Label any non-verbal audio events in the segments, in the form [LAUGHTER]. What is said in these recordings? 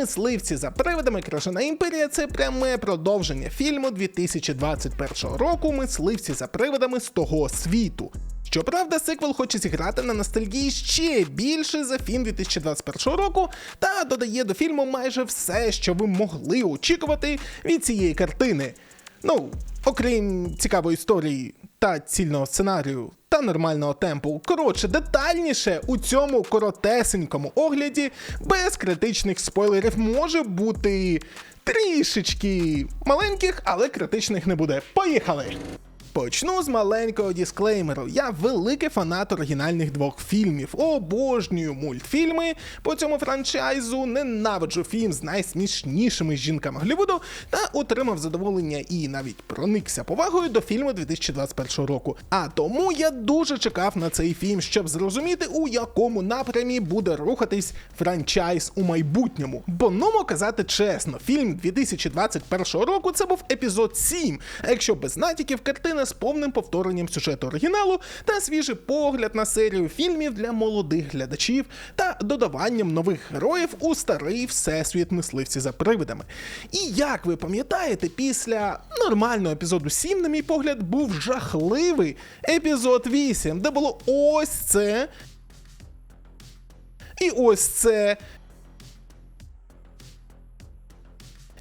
Мисливці за привидами Крижана імперія це пряме продовження фільму 2021 року Мисливці за привидами з того світу. Щоправда, сиквел хоче зіграти на ностальгії ще більше за фільм 2021 року та додає до фільму майже все, що ви могли очікувати від цієї картини. Ну, окрім цікавої історії та цільного сценарію та нормального темпу. Коротше, детальніше у цьому коротесенькому огляді без критичних спойлерів може бути трішечки маленьких, але критичних не буде. Поїхали! Почну з маленького дисклеймеру. Я великий фанат оригінальних двох фільмів. Обожнюю мультфільми по цьому франчайзу, ненавиджу фільм з найсмішнішими жінками Голлівуду та отримав задоволення і навіть проникся повагою до фільму 2021 року. А тому я дуже чекав на цей фільм, щоб зрозуміти, у якому напрямі буде рухатись франчайз у майбутньому. Бо ну казати чесно, фільм 2021 року це був епізод 7, а якщо без натяків, картина з повним повторенням сюжету оригіналу та свіжий погляд на серію фільмів для молодих глядачів та додаванням нових героїв у старий всесвіт мисливці за привидами. І як ви пам'ятаєте, після нормального епізоду 7, на мій погляд, був жахливий епізод 8, де було ось це. І ось це.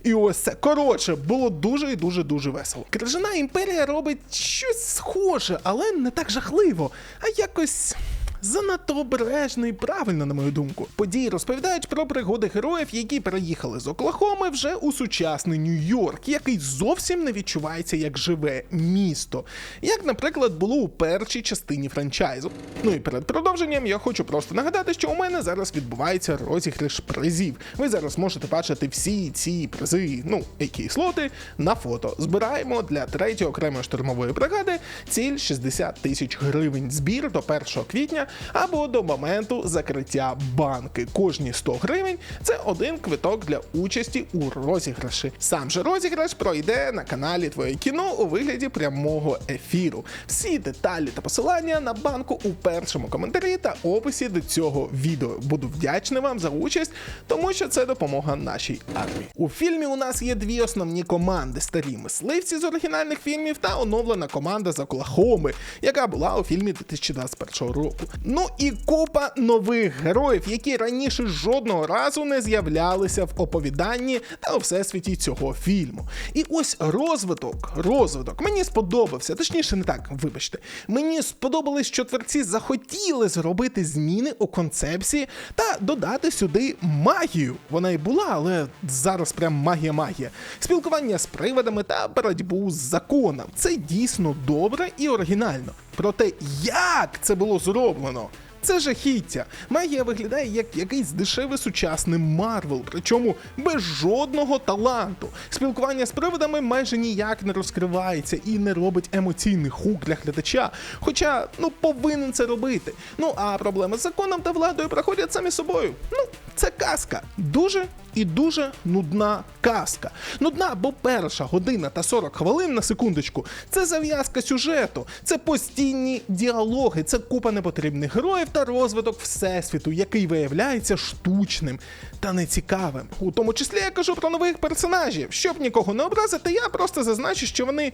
І ось це коротше було дуже і дуже дуже весело. Крижана імперія робить щось схоже, але не так жахливо, а якось. Занадто обережно і правильно, на мою думку. Події розповідають про пригоди героїв, які переїхали з Оклахоми вже у сучасний Нью-Йорк, який зовсім не відчувається як живе місто, як, наприклад, було у першій частині франчайзу. Ну і перед продовженням я хочу просто нагадати, що у мене зараз відбувається розіграш призів. Ви зараз можете бачити всі ці призи, ну які слоти, на фото. Збираємо для третьої окремої штурмової бригади ціль 60 тисяч гривень. Збір до 1 квітня або до моменту закриття банки. Кожні 100 гривень це один квиток для участі у розіграші. Сам же розіграш пройде на каналі Твоє кіно у вигляді прямого ефіру. Всі деталі та посилання на банку у першому коментарі та описі до цього відео. Буду вдячний вам за участь, тому що це допомога нашій армії. У фільмі у нас є дві основні команди: старі мисливці з оригінальних фільмів та оновлена команда з Оклахоми, яка була у фільмі 2021 року. Ну і купа нових героїв, які раніше жодного разу не з'являлися в оповіданні та у всесвіті цього фільму. І ось розвиток, розвиток мені сподобався, точніше, не так, вибачте. Мені сподобалось, що творці захотіли зробити зміни у концепції та додати сюди магію. Вона і була, але зараз прям магія-магія. Спілкування з привидами та боротьбу з законом. Це дійсно добре і оригінально. Проте, як це було зроблено? Це жахіття. Магія виглядає як якийсь дешевий сучасний Марвел, причому без жодного таланту. Спілкування з привидами майже ніяк не розкривається і не робить емоційний хук для глядача. Хоча ну повинен це робити. Ну а проблеми з законом та владою проходять самі собою. Ну, це казка. Дуже і дуже нудна казка. Нудна, бо перша година та 40 хвилин на секундочку це зав'язка сюжету, це постійні діалоги, це купа непотрібних героїв та розвиток всесвіту, який виявляється штучним та нецікавим. У тому числі я кажу про нових персонажів. Щоб нікого не образити, я просто зазначу, що вони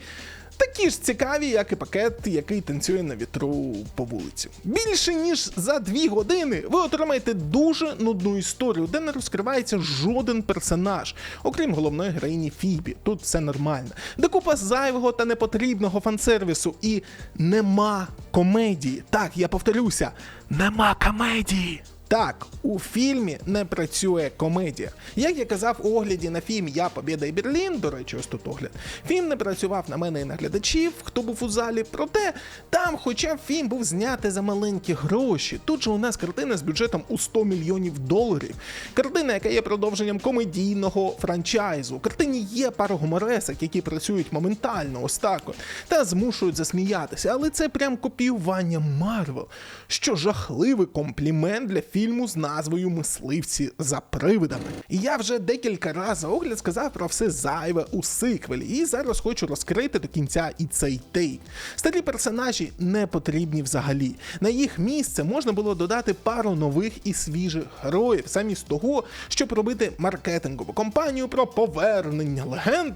такі ж цікаві, як і пакет, який танцює на вітру по вулиці. Більше ніж за дві години ви отримаєте дуже нудну історію, де не розкривається жоден персонаж, окрім головної героїні Фібі. Тут все нормально. Де купа зайвого та непотрібного фансервісу і нема комедії. Так, я повторюся, нема комедії. Так, у фільмі не працює комедія. Як я казав у огляді на фільм Я Побєда і Берлін, до речі, ось тут огляд, фільм не працював на мене і на глядачів, хто був у залі. Проте там, хоча б фільм був знятий за маленькі гроші, тут же у нас картина з бюджетом у 100 мільйонів доларів. Картина, яка є продовженням комедійного франчайзу. Картині є пара гуморесок, які працюють моментально, ось так от, та змушують засміятися. Але це прям копіювання Марвел, що жахливий комплімент для фільму з назвою Мисливці за привидами. І я вже декілька разів за огляд сказав про все зайве у сиквелі, і зараз хочу розкрити до кінця і цей тейк. Старі персонажі не потрібні взагалі. На їх місце можна було додати пару нових і свіжих героїв, замість того, щоб робити маркетингову кампанію про повернення легенд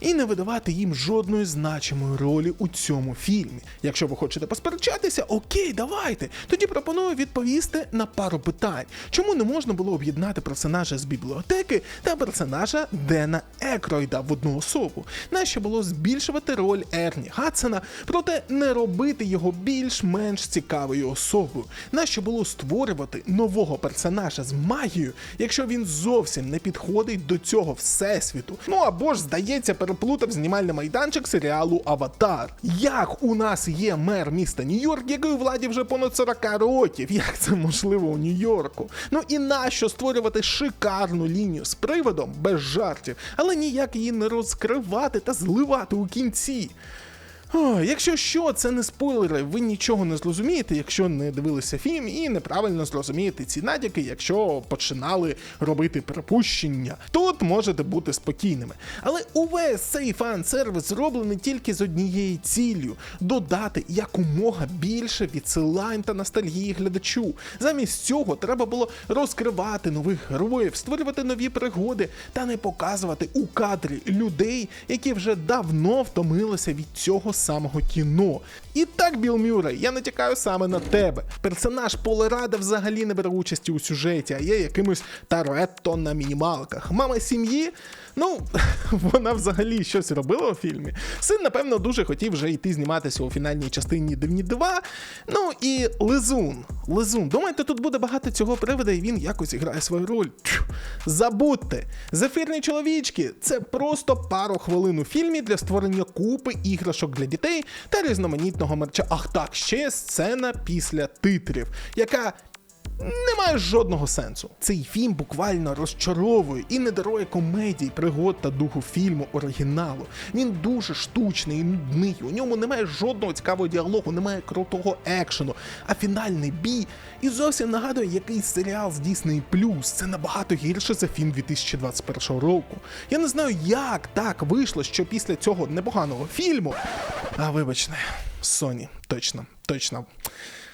і не видавати їм жодної значимої ролі у цьому фільмі. Якщо ви хочете посперечатися, окей, давайте. Тоді пропоную відповісти на пару питань. Чому не можна було об'єднати персонажа з бібліотеки та персонажа Дена Екройда в одну особу? Нащо було збільшувати роль Ерні Гадсена, проте не робити його більш-менш цікавою особою? Нащо було створювати нового персонажа з магією, якщо він зовсім не підходить до цього всесвіту? Ну або ж, здається, переплутав знімальний майданчик серіалу Аватар. Як у нас є мер міста Нью-Йорк, який у владі вже понад 40 років? Як це можливо у Нью-Йорку? Ну і нащо створювати шикарну лінію з приводом без жартів, але ніяк її не розкривати та зливати у кінці. Якщо що, це не спойлери, ви нічого не зрозумієте, якщо не дивилися фільм, і неправильно зрозумієте ці натяки, якщо починали робити припущення. Тут можете бути спокійними. Але увесь цей фан-сервіс зроблений тільки з однією ціллю додати якомога більше відсилань та ностальгії глядачу. Замість цього треба було розкривати нових героїв, створювати нові пригоди та не показувати у кадрі людей, які вже давно втомилися від цього самого кіно. І так, Біл Мюррей, я натякаю саме на тебе. Персонаж Поли Рада взагалі не бере участі у сюжеті, а є якимось Таретто на мінімалках. Мама сім'ї, ну [LAUGHS] вона взагалі щось робила у фільмі. Син, напевно, дуже хотів вже йти зніматися у фінальній частині Дивні 2. Ну і Лизун. Лизун. Думаєте, тут буде багато цього привода, і він якось грає свою роль. Тьфу. Забудьте, зефірні чоловічки це просто пару хвилин у фільмі для створення купи іграшок для дітей та різноманітного мерча. Ах так, ще сцена після титрів, яка. Не має жодного сенсу. Цей фільм буквально розчаровує і не дарує комедій, пригод та духу фільму оригіналу. Він дуже штучний і нудний. У ньому немає жодного цікавого діалогу, немає крутого екшену. А фінальний бій і зовсім нагадує якийсь серіал з Disney+. Це набагато гірше за фільм 2021 року. Я не знаю, як так вийшло, що після цього непоганого фільму. А вибачте, Sony, точно, точно.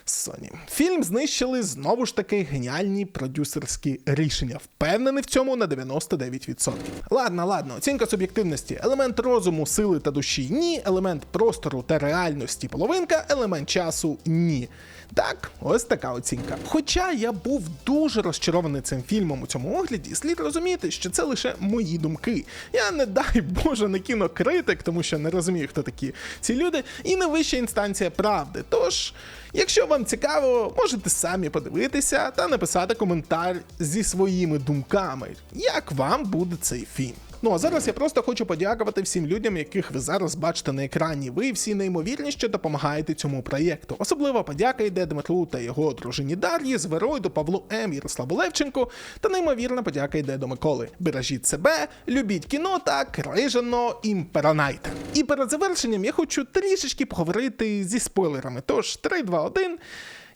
Sony. Фільм знищили знову ж таки геніальні продюсерські рішення. Впевнений в цьому на 99%. Ладно, ладно, оцінка суб'єктивності. Елемент розуму, сили та душі ні, елемент простору та реальності половинка, елемент часу ні. Так, ось така оцінка. Хоча я був дуже розчарований цим фільмом у цьому огляді, слід розуміти, що це лише мої думки. Я не дай Боже не кінокритик, тому що не розумію, хто такі ці люди, і не вища інстанція правди. Тож, якщо вам цікаво, можете самі подивитися та написати коментар зі своїми думками, як вам буде цей фільм. Ну а зараз я просто хочу подякувати всім людям, яких ви зараз бачите на екрані. Ви всі неймовірніше допомагаєте цьому проєкту. Особливо подяка йде Дмитру та його дружині Дар'ї, Зверойду, Павлу М, Ярославу Левченку. Та неймовірна подяка йде до Миколи. Бережіть себе, любіть кіно та крижано імперонайте. І перед завершенням я хочу трішечки поговорити зі спойлерами. Тож 3, 2, 1.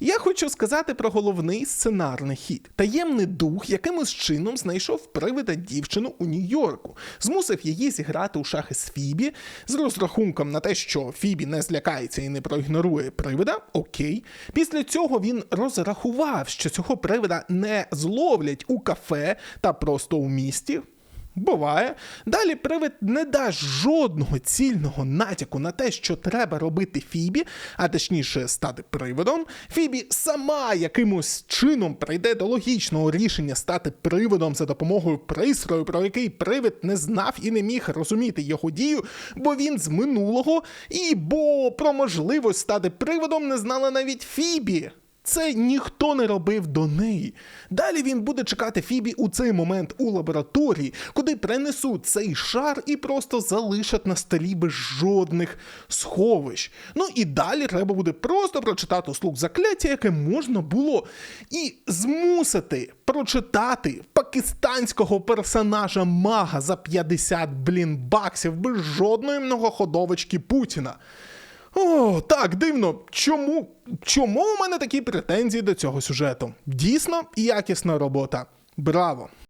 Я хочу сказати про головний сценарний хід. Таємний дух якимось чином знайшов привида дівчину у Нью-Йорку, змусив її зіграти у шахи з Фібі з розрахунком на те, що Фібі не злякається і не проігнорує привида. Окей. Після цього він розрахував, що цього привида не зловлять у кафе та просто у місті. Буває. Далі привид не дасть жодного цільного натяку на те, що треба робити Фібі, а точніше стати приводом. Фібі сама якимось чином прийде до логічного рішення стати приводом за допомогою пристрою, про який привид не знав і не міг розуміти його дію, бо він з минулого, і бо про можливість стати приводом не знала навіть Фібі. Це ніхто не робив до неї. Далі він буде чекати Фібі у цей момент у лабораторії, куди принесуть цей шар і просто залишать на столі без жодних сховищ. Ну і далі треба буде просто прочитати слух закляття, яке можна було, і змусити прочитати пакистанського персонажа мага за 50 блін баксів без жодної многоходовочки Путіна. О, так, дивно. Чому? Чому у мене такі претензії до цього сюжету? Дійсно якісна робота. Браво!